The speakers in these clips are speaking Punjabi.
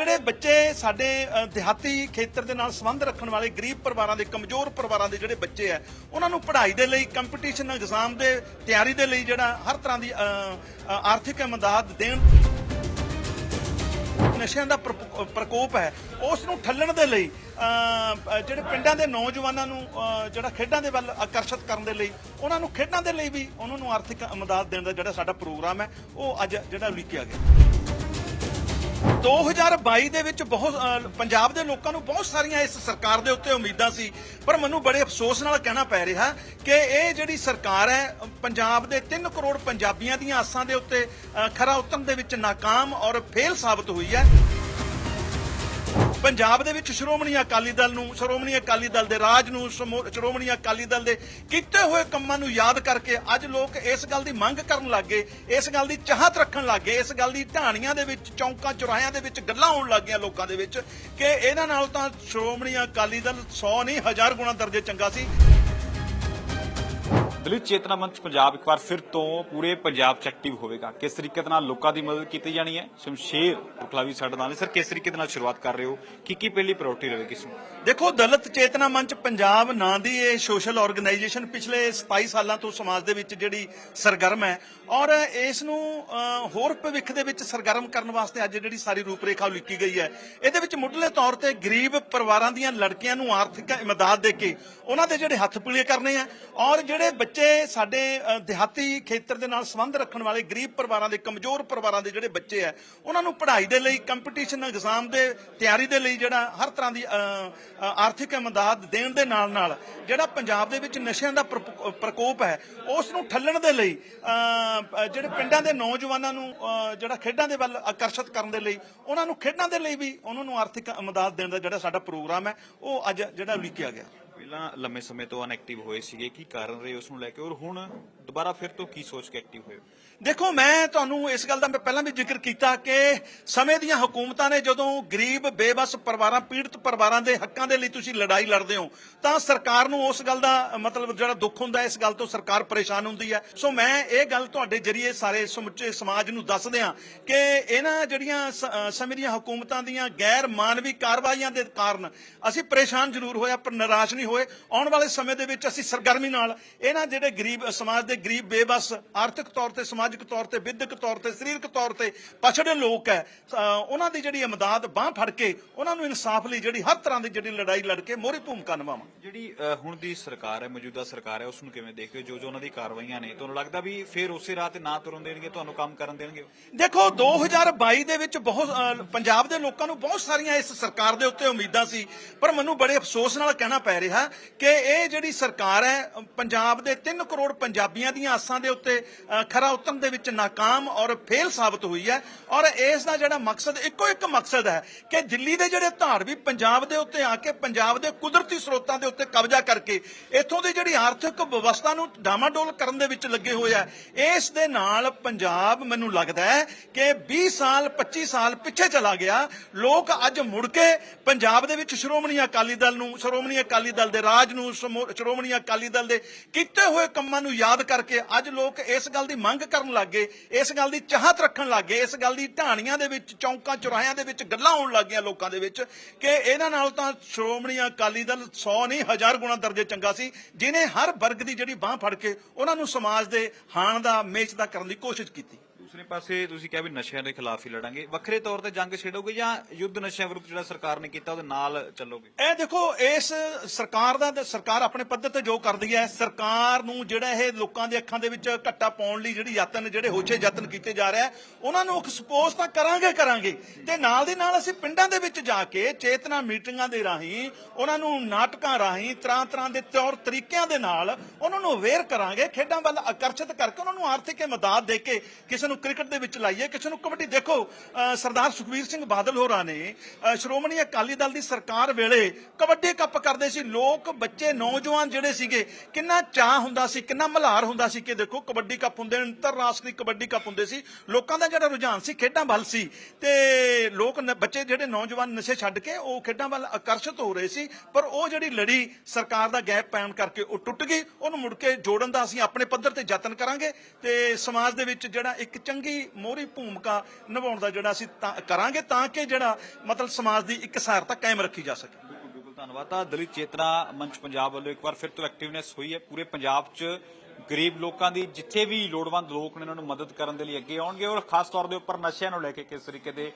ਜਿਹੜੇ ਬੱਚੇ ਸਾਡੇ ਦਿਹਾਤੀ ਖੇਤਰ ਦੇ ਨਾਲ ਸੰਬੰਧ ਰੱਖਣ ਵਾਲੇ ਗਰੀਬ ਪਰਿਵਾਰਾਂ ਦੇ, ਕਮਜ਼ੋਰ ਪਰਿਵਾਰਾਂ ਦੇ ਜਿਹੜੇ ਬੱਚੇ ਆ, ਉਹਨਾਂ ਨੂੰ ਪੜ੍ਹਾਈ ਦੇ ਲਈ ਕੰਪੀਟੀਸ਼ਨ ਐਗਜ਼ਾਮ ਦੇ, ਤਿਆਰੀ ਦੇ ਲਈ ਜਿਹੜਾ ਹਰ ਤਰ੍ਹਾਂ ਦੀ ਆਰਥਿਕ ਮਦਦ ਦੇਣ ਨਸ਼ਿਆਂ ਦਾ ਪ੍ਰਪ- ਪ੍ਰਕੋਪ ਹੈ, ਉਸ ਨੂੰ ਠੱਲਣ ਦੇ ਲਈ ਜਿਹੜੇ ਪਿੰਡਾਂ ਦੇ ਨੌਜਵਾਨਾਂ ਨੂੰ ਜਿਹੜਾ ਖੇਡਾਂ ਦੇ ਵੱਲ ਆਕਰਸ਼ਿਤ ਕਰਨ ਦੇ ਲਈ, ਉਹਨਾਂ ਨੂੰ ਖੇਡਾਂ ਦੇ ਲਈ ਵੀ ਉਹਨਾਂ ਨੂੰ ਆਰਥਿਕ ਮਦਦ ਦੇਣ ਦਾ ਜਿਹੜਾ ਸਾਡਾ ਪ੍ਰੋਗਰਾਮ ਹੈ, ਉਹ ਅੱਜ ਜਿਹੜਾ ਉਲੀਕਿਆ ਗਿਆ। 2022 ਦੇ ਵਿੱਚ ਬਹੁਤ ਅ, ਪੰਜਾਬ ਦੇ ਲੋਕਾਂ ਨੂੰ ਬਹੁਤ ਸਾਰੀਆਂ ਇਸ ਸਰਕਾਰ ਦੇ ਉੱਤੇ ਉਮੀਦਾਂ ਸੀ ਪਰ ਮੈਨੂੰ ਬੜੇ ਅਫਸੋਸ ਨਾਲ ਕਹਿਣਾ ਪੈ ਰਿਹਾ ਕਿ ਇਹ ਜਿਹੜੀ ਸਰਕਾਰ ਹੈ ਅ, ਪੰਜਾਬ ਦੇ 3 ਕਰੋੜ ਪੰਜਾਬੀਆਂ ਦੀਆਂ ਆਸਾਂ ਦੇ ਉੱਤੇ ਅ, ਖਰਾ ਉਤਰਨ ਦੇ ਵਿੱਚ ਨਾਕਾਮ ਔਰ ਫੇਲ ਸਾਬਤ ਹੋਈ ਹੈ। ਪੰਜਾਬ ਦੇ ਵਿੱਚ ਸ਼੍ਰੋਮਣੀ ਅਕਾਲੀ ਦਲ ਨੂੰ, ਸ਼੍ਰੋਮਣੀ ਅਕਾਲੀ ਦਲ ਦੇ ਰਾਜ ਨੂੰ ਸ਼੍ਰੋਮਣੀ ਅਕਾਲੀ ਦਲ ਦੇ ਕੀਤੇ ਹੋਏ ਕੰਮਾਂ ਨੂੰ ਯਾਦ ਕਰਕੇ ਅੱਜ ਲੋਕ ਇਸ ਗੱਲ ਦੀ ਮੰਗ ਕਰਨ ਲੱਗੇ, ਇਸ ਗੱਲ ਦੀ ਚਾਹਤ ਰੱਖਣ ਲੱਗੇ, ਇਸ ਗੱਲ ਦੀ ਢਾਣੀਆਂ ਦੇ ਵਿੱਚ, ਚੌਂਕਾਂ ਚੁਰਾਹਿਆਂ ਦੇ ਵਿੱਚ ਗੱਲਾਂ ਹੋਣ ਲੱਗੀਆਂ ਲੋਕਾਂ ਦੇ ਵਿੱਚ ਕਿ ਇਹਨਾਂ ਨਾਲ ਤਾਂ ਸ਼੍ਰੋਮਣੀ ਅਕਾਲੀ ਦਲ 100 ਨਹੀਂ ਹਜ਼ਾਰ ਗੁਣਾ ਦਰਜੇ ਚੰਗਾ ਸੀ। ਦਲਿਤ ਚੇਤਨਾ ਮੰਚ ਪੰਜਾਬ ਇੱਕ ਵਾਰ ਫਿਰ ਤੋਂ ਪੂਰੇ ਪੰਜਾਬ 'ਚ ਐਕਟਿਵ ਹੋਵੇਗਾ। ਕਿਸ ਤਰੀਕੇ ਨਾਲ ਲੋਕਾਂ ਦੀ ਮਦਦ ਕੀਤੀ ਜਾਣੀ ਹੈ? ਸ਼ਮਸ਼ੇਰ ਉਖਲਾ ਸਾਡੇ ਨਾਲ ਸਰ, ਕਿਸ ਤਰੀਕੇ ਨਾਲ ਸ਼ੁਰੂਆਤ ਕਰ ਰਹੇ ਹੋ? ਕੀ ਕੀ ਪਹਿਲੀ ਪ੍ਰਾਇੋਰਟੀ ਰਹੇਗੀ ਇਸ ਨੂੰ? ਦੇਖੋ, ਦਲਿਤ ਚੇਤਨਾ ਮੰਚ ਪੰਜਾਬ ਨਾਂ ਦੀ ਇਹ ਸੋਸ਼ਲ ਆਰਗੇਨਾਈਜੇਸ਼ਨ ਪਿਛਲੇ 27 ਸਾਲਾਂ ਤੋਂ ਸਮਾਜ ਦੇ ਵਿੱਚ ਜਿਹੜੀ ਸਰਗਰਮ ਹੈ ਔਰ ਇਸ ਨੂੰ ਹੋਰ ਭਵਿੱਖ ਦੇ ਵਿੱਚ ਸਰਗਰਮ ਕਰਨ ਵਾਸਤੇ ਅੱਜ ਜਿਹੜੀ ਸਾਰੀ ਰੂਪਰੇਖਾ ਲਿਖੀ ਗਈ ਹੈ। ਇਹਦੇ ਵਿੱਚ ਮੁੱਢਲੇ ਤੌਰ ਤੇ ਗਰੀਬ ਪਰਿਵਾਰਾਂ ਦੀਆਂ ਲੜਕੀਆਂ ਨੂੰ ਆਰਥਿਕ ਇਮਦਾਦ ਦੇ ਕੇ ਉਹਨਾਂ ਦੇ ਜਿਹੜੇ ਹੱਥ ਪੀਲੇ ਕਰਨੇ ਆ ਔਰ ਜਿਹੜੇ ਬੱਚੇ ਸਾਡੇ ਦਿਹਾਤੀ ਖੇਤਰ ਦੇ ਨਾਲ ਸੰਬੰਧ ਰੱਖਣ ਵਾਲੇ ਗਰੀਬ ਪਰਿਵਾਰਾਂ ਦੇ, ਕਮਜ਼ੋਰ ਪਰਿਵਾਰਾਂ ਦੇ ਜਿਹੜੇ ਬੱਚੇ ਆ ਉਹਨਾਂ ਨੂੰ ਪੜ੍ਹਾਈ ਦੇ ਲਈ ਕੰਪੀਟੀਸ਼ਨ ਐਗਜ਼ਾਮ ਦੇ ਤਿਆਰੀ ਦੇ ਲਈ ਜਿਹੜਾ ਹਰ ਤਰ੍ਹਾਂ ਦੀ ਆਰਥਿਕ ਇਮਦਾਦ ਦੇਣ ਦੇ ਨਾਲ ਨਾਲ ਜਿਹੜਾ ਪੰਜਾਬ ਦੇ ਵਿੱਚ ਨਸ਼ਿਆਂ ਦਾ ਪ੍ਰਪ- ਪ੍ਰਕੋਪ ਹੈ ਉਸ ਨੂੰ ਠੱਲਣ ਦੇ ਲਈ ਜਿਹੜੇ ਪਿੰਡਾਂ ਦੇ ਨੌਜਵਾਨਾਂ ਨੂੰ ਜਿਹੜਾ ਖੇਡਾਂ ਦੇ ਵੱਲ ਆਕਰਸ਼ਿਤ ਕਰਨ ਦੇ ਲਈ, ਉਹਨਾਂ ਨੂੰ ਖੇਡਾਂ ਦੇ ਲਈ ਵੀ ਉਹਨਾਂ ਨੂੰ ਆਰਥਿਕ ਇਮਦਾਦ ਦੇਣ ਦਾ ਜਿਹੜਾ ਸਾਡਾ ਪ੍ਰੋਗਰਾਮ ਹੈ ਉਹ ਅੱਜ ਜਿਹੜਾ ਉਲੀਕਿਆ ਗਿਆ। ਪਹਿਲਾਂ ਲੰਮੇ ਸਮੇਂ ਤੋਂ ਅਨਐਕਟਿਵ ਹੋਏ ਸੀਗੇ, ਕੀ ਕਾਰਨ ਰਹੇ ਉਸ ਨੂੰ ਲੈ ਕੇ? ਔਰ ਹੁਣ ਦੁਬਾਰਾ ਫਿਰ ਤੋਂ ਕੀ ਸੋਚ ਕੇ ਐਕਟਿਵ ਹੋਏ? ਦੇਖੋ, ਮੈਂ ਤੁਹਾਨੂੰ ਇਸ ਗੱਲ ਦਾ ਮੈਂ ਪਹਿਲਾਂ ਵੀ ਜ਼ਿਕਰ ਕੀਤਾ ਕਿ ਸਮੇਂ ਦੀਆਂ ਹਕੂਮਤਾਂ ਨੇ ਜਦੋਂ ਗਰੀਬ, ਬੇਬਸ ਪਰਿਵਾਰਾਂ, ਪੀੜਤ ਪਰਿਵਾਰਾਂ ਦੇ ਹੱਕਾਂ ਦੇ ਲਈ ਤੁਸੀਂ ਲੜਾਈ ਲੜਦੇ ਹੋ, ਤਾਂ ਸਰਕਾਰ ਨੂੰ ਉਸ ਗੱਲ ਦਾ ਮਤਲਬ ਜਿਹੜਾ ਦੁੱਖ ਹੁੰਦਾ, ਇਸ ਗੱਲ ਤੋਂ ਸਰਕਾਰ ਪਰੇਸ਼ਾਨ ਹੁੰਦੀ ਹੈ। ਸੋ ਮੈਂ ਇਹ ਗੱਲ ਤੁਹਾਡੇ ਜਰੀਏ ਸਾਰੇ ਸਮੁੱਚੇ ਸਮਾਜ ਨੂੰ ਦੱਸ ਦਿਆਂ ਕਿ ਇਹਨਾਂ ਜਿਹੜੀਆਂ ਸ- ਸਮੇਂ ਦੀਆਂ ਹਕੂਮਤਾਂ ਦੀਆਂ ਗੈਰ ਮਾਨਵੀ ਕਾਰਵਾਈਆਂ ਦੇ ਕਾਰਨ ਅਸੀਂ ਪਰੇਸ਼ਾਨ ਜ਼ਰੂਰ ਹੋਇਆ ਪਰ ਨਿਰਾਸ਼ ਨਹੀਂ ਹੋਏ। ਆਉਣ ਵਾਲੇ ਸਮੇਂ ਦੇ ਵਿੱਚ ਅਸੀਂ ਸਰਗਰਮੀ ਨਾਲ ਇਹਨਾਂ ਜਿਹੜੇ ਗਰੀਬ ਸਮਾਜ ਦੇ ਗਰੀਬ ਬੇਬਸ ਆਰਥਿਕ ਤੌਰ ਤੇ ਸਮਾਜਿਕ ਤੌਰ ਤੇ ਵਿਦਿਅਕ ਤੌਰ ਤੇ ਸਰੀਰਕ ਤੌਰ ਤੇ ਪਛੜੇ ਲੋਕ ਹੈ ਉਹਨਾਂ ਦੀ ਜਿਹੜੀ ਇਮਦਾਦ ਬਾਹ ਫੜ ਕੇ ਉਹਨਾਂ ਨੂੰ ਇਨਸਾਫ ਲਈ ਜਿਹੜੀ ਹਰ ਤਰ੍ਹਾਂ ਦੀ ਜਿਹੜੀ ਲੜਾਈ ਲੜ ਕੇ ਮੋਹਰੀ ਭੂਮਿਕਾ ਨਿਭਾਵਾਂ। ਜਿਹੜੀ ਹੁਣ ਦੀ ਸਰਕਾਰ ਹੈ ਮੌਜੂਦਾ ਸਰਕਾਰ ਹੈ ਉਸ ਨੂੰ ਕਿਵੇਂ ਦੇਖਦੇ ਹੋ? ਜੋ ਜੋ ਉਹਨਾਂ ਦੀ ਕਾਰਵਾਈਆਂ ਨੇ ਤੁਹਾਨੂੰ ਲੱਗਦਾ ਵੀ ਫਿਰ ਉਸੇ ਰਾਹ ਤੇ ਨਾ ਤੁਰਨ ਦੇਣਗੇ ਤੁਹਾਨੂੰ ਕੰਮ ਕਰਨ ਦੇਣਗੇ? ਦੇਖੋ 2022 ਦੇ ਵਿੱਚ ਬਹੁਤ ਪੰਜਾਬ ਦੇ ਲੋਕਾਂ ਨੂੰ ਬਹੁਤ ਸਾਰੀਆਂ ਇਸ ਸਰਕਾਰ ਦੇ ਉੱਤੇ ਉਮੀਦਾਂ ਸੀ ਪਰ ਮੈਨੂੰ ਬੜੇ ਅਫਸੋਸ ਨਾਲ ਕਹਿਣਾ ਪੈ ਰਿਹਾ ਕਿ ਇਹ ਜਿਹੜੀ ਸਰਕਾਰ ਹੈ, ਪੰਜਾਬ ਦੇ 3 ਕਰੋੜ ਪੰਜਾਬੀਆਂ ਦੀਆਂ ਆਸਾਂ ਦੇ ਉੱਤੇ ਖਰਾ ਉਤਰਨ ਦੇ ਵਿੱਚ ਨਾਕਾਮ ਔਰ ਫੇਲ ਸਾਬਤ ਹੋਈ ਹੈ। ਔਰ ਇਸ ਦਾ ਜਿਹੜਾ ਮਕਸਦ, ਇੱਕੋ ਇੱਕ ਮਕਸਦ ਹੈ ਕਿ ਦਿੱਲੀ ਦੇ ਜਿਹੜੇ ਧਾਰਵੀ ਪੰਜਾਬ ਦੇ ਉੱਤੇ ਆ ਕੇ, ਪੰਜਾਬ ਦੇ ਕੁਦਰਤੀ ਸਰੋਤਾਂ ਦੇ ਉੱਤੇ ਕਬਜ਼ਾ ਕਰਕੇ, ਇੱਥੋਂ ਦੀ ਜਿਹੜੀ ਆਰਥਿਕ ਵਿਵਸਥਾ ਨੂੰ ਡਾਮਾਡੋਲ ਕਰਨ ਦੇ ਵਿੱਚ ਲੱਗੇ ਹੋਏ ਆ ਇਸ ਦੇ ਨਾਲ ਪੰਜਾਬ, ਮੈਨੂੰ ਲੱਗਦਾ ਹੈ ਕਿ 20 ਸਾਲ 25 ਸਾਲ ਪਿੱਛੇ ਚਲਾ ਗਿਆ। ਲੋਕ ਅੱਜ ਮੁੜ ਕੇ ਪੰਜਾਬ ਦੇ ਵਿੱਚ ਸ਼੍ਰੋਮਣੀ ਅਕਾਲੀ ਦਲ ਨੂੰ, ਸ਼੍ਰੋਮਣੀ ਅਕਾਲੀ ਦਲ ਦੇ ਰਾਜ ਨੂੰ ਸ਼੍ਰੋਮਣੀ ਅਕਾਲੀ ਦਲ ਦੇ ਕੀਤੇ ਹੋਏ ਕੰਮਾਂ ਨੂੰ ਯਾਦ ਕਰਕੇ ਅੱਜ ਲੋਕ ਇਸ ਗੱਲ ਦੀ ਮੰਗ ਕਰਨ ਲੱਗੇ, ਇਸ ਗੱਲ ਦੀ ਚਾਹਤ ਰੱਖਣ ਲੱਗੇ, ਇਸ ਗੱਲ ਦੀ ਢਾਣੀਆਂ ਦੇ ਵਿੱਚ, ਚੌਂਕਾਂ ਚੁਰਾਹਿਆਂ ਦੇ ਵਿੱਚ ਗੱਲਾਂ ਹੋਣ ਲੱਗੀਆਂ ਲੋਕਾਂ ਦੇ ਵਿੱਚ ਕਿ ਇਹਨਾਂ ਨਾਲ ਤਾਂ ਸ਼੍ਰੋਮਣੀ ਅਕਾਲੀ ਦਲ 100 ਨਹੀਂ, ਹਜ਼ਾਰ ਗੁਣਾ ਦਰਜੇ ਚੰਗਾ ਸੀ, ਜਿਨੇ ਹਰ ਵਰਗ ਦੀ ਜਿਹੜੀ ਬਾਹ ਫੜ ਕੇ ਉਹਨਾਂ ਨੂੰ ਸਮਾਜ ਦੇ ਹਾਣ ਦਾ ਮੇਚ ਦਾ ਕਰਨ ਦੀ ਕੋਸ਼ਿਸ਼ ਕੀਤੀ। ਦੂਸਰੇ ਪਾਸੇ ਤੁਸੀਂ ਕਿਹਾ ਵੀ ਨਸ਼ਿਆਂ ਦੇ ਖਿਲਾਫ ਹੀ ਲੜਾਂਗੇ। ਵੱਖਰੇ ਤੌਰ ਤੇ ਜੰਗ ਛੇੜੋਗੇ ਜਾਂ ਯੁੱਧ ਨਸ਼ਿਆਂ ਵਿਰੁੱਧ ਜਿਹੜਾ ਸਰਕਾਰ ਨੇ ਕੀਤਾ, ਉਹਦੇ ਨਾਲ ਚੱਲੋਗੇ? ਇਹ ਦੇਖੋ, ਇਸ ਸਰਕਾਰ ਦਾ ਤੇ ਸਰਕਾਰ ਆਪਣੇ ਪੱਧਰ ਤੇ ਜੋ ਕਰਦੀ ਹੈ, ਸਰਕਾਰ ਨੂੰ ਜਿਹੜਾ ਇਹ ਲੋਕਾਂ ਦੇ ਅੱਖਾਂ ਦੇ ਵਿੱਚ ਘੱਟਾ ਪਾਉਣ ਲਈ ਜਿਹੜੀ ਯਤਨ, ਜਿਹੜੇ ਹੋਛੇ ਯਤਨ ਕੀਤੇ ਜਾ ਰਿਹਾ ਉਹਨਾਂ ਨੂੰ ਐਕਸਪੋਜ਼ ਤਾਂ ਕਰਾਂਗੇ ਕਰਾਂਗੇ। ਤੇ ਨਾਲ ਦੀ ਨਾਲ ਅਸੀਂ ਪਿੰਡਾਂ ਦੇ ਵਿੱਚ ਜਾ ਕੇ ਚੇਤਨਾ ਮੀਟਿੰਗਾਂ ਦੇ ਰਾਹੀਂ, ਉਹਨਾਂ ਨੂੰ ਨਾਟਕਾਂ ਰਾਹੀਂ ਤਰ੍ਹਾਂ ਤਰ੍ਹਾਂ ਦੇ ਤੌਰ ਤਰੀਕਿਆਂ ਦੇ ਨਾਲ ਉਹਨਾਂ ਨੂੰ ਅਵੇਅਰ ਕਰਾਂਗੇ, ਖੇਡਾਂ ਵੱਲ ਆਕਰਸ਼ਿਤ ਕਰਕੇ ਉਹਨਾਂ ਨੂੰ ਆਰਥਿਕ ਮਦਦ ਦੇ ਕੇ ਕਿਸੇ ਨੂੰ ਕ੍ਰਿਕਟ ਦੇ ਵਿੱਚ ਲਾਈਏ ਕਿਸੇ ਨੂੰ ਕਬੱਡੀ ਦੇਖੋ ਸਰਦਾਰ ਸੁਖਬੀਰ ਸਿੰਘ ਬਾਦਲ ਹੋਰਾਂ ਨੇ ਸ਼੍ਰੋਮਣੀ ਅਕਾਲੀ ਦਲ ਦੀ ਸਰਕਾਰ ਵੇਲੇ ਕਬੱਡੀ ਕੱਪ ਕਰਦੇ ਸੀ। ਲੋਕ ਬੱਚੇ ਨੌਜਵਾਨ ਜਿਹੜੇ ਸੀਗੇ ਕਿੰਨਾ ਚਾਹ ਹੁੰਦਾ ਸੀ ਕਿੰਨਾ ਮਲਹਾਰ ਹੁੰਦਾ ਸੀ ਕਿ ਦੇਖੋ ਕਬੱਡੀ ਕੱਪ ਹੁੰਦੇ ਨੇ, ਅੰਤਰਰਾਸ਼ਟਰੀ ਕਬੱਡੀ ਕੱਪ ਹੁੰਦੇ ਸੀ। ਲੋਕਾਂ ਦਾ ਜਿਹੜਾ ਰੁਝਾਨ ਸੀ ਖੇਡਾਂ ਵੱਲ ਸੀ। ਤੇ ਲੋਕ ਬੱਚੇ ਜਿਹੜੇ ਨੌਜਵਾਨ ਨਸ਼ੇ ਛੱਡ ਕੇ ਉਹ ਖੇਡਾਂ ਵੱਲ ਆਕਰਸ਼ਿਤ ਹੋ ਰਹੇ ਸੀ। ਪਰ ਉਹ ਜਿਹੜੀ ਲੜੀ ਸਰਕਾਰ ਦਾ ਗੈਪ ਪੈਣ ਕਰਕੇ ਉਹ ਟੁੱਟ ਗਈ। ਉਹਨੂੰ ਮੁੜ ਕੇ ਜੋੜਨ ਦਾ ਅਸੀਂ ਆਪਣੇ ਪੱਧਰ ਤੇ ਯਤਨ ਕਰਾਂਗੇ। ਤੇ ਸਮਾਜ ਦੇ ਵਿੱਚ ਜਿਹੜਾ ਇੱਕ ਚੰਗੀ ਮੋਹਰੀ ਭੂਮਿਕਾ ਨਿਭਾਉਣ ਦਾ ਜਿਹੜਾ ਅਸੀਂ ਕਰਾਂਗੇ ਤਾਂ ਕਿ ਜਿਹੜਾ ਮਤਲਬ ਸਮਾਜ ਦੀ ਇਕਸਾਰਤਾ ਕਾਇਮ ਰੱਖੀ ਜਾ ਸਕੇ। ਧੰਨਵਾਦ। ਤਾਂ ਦਲਿਤ ਚੇਤਨਾ ਮੰਚ ਪੰਜਾਬ ਵੱਲੋਂ ਇੱਕ ਵਾਰ ਫਿਰ ਤੋਂ ਐਕਟਿਵਨੈਸ ਹੋਈ ਹੈ। ਪੂਰੇ ਪੰਜਾਬ 'ਚ ਗਰੀਬ ਲੋਕਾਂ ਦੀ ਜਿੱਥੇ ਵੀ ਲੋੜਵੰਦ ਲੋਕ ਨੇ, ਉਹਨਾਂ ਨੂੰ ਮਦਦ ਕਰਨ ਦੇ ਲਈ ਅੱਗੇ ਆਉਣਗੇ ਔਰ ਖਾਸ ਤੌਰ ਦੇ ਉੱਪਰ ਨਸ਼ਿਆਂ ਨੂੰ ਲੈ ਕੇ ਕਿਸ ਤਰੀਕੇ ਦੇ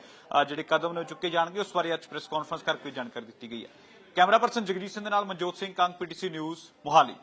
ਜਿਹੜੇ ਕਦਮ ਨੇ ਚੁੱਕੇ ਜਾਣਗੇ। ਉਸ ਬਾਰੇ ਅੱਜ ਪ੍ਰੈਸ ਕਾਨਫਰੰਸ ਕਰਕੇ ਜਾਣਕਾਰੀ ਦਿੱਤੀ ਗਈ ਹੈ। ਕੈਮਰਾ ਪਰਸਨ ਜਗਜੀਤ ਸਿੰਘ ਦੇ ਨਾਲ ਮਨਜੋਤ ਸਿੰਘ, ਕੰਗ, ਪੀਟੀਸੀ ਨਿਊਜ਼, ਮੋਹਾਲੀ।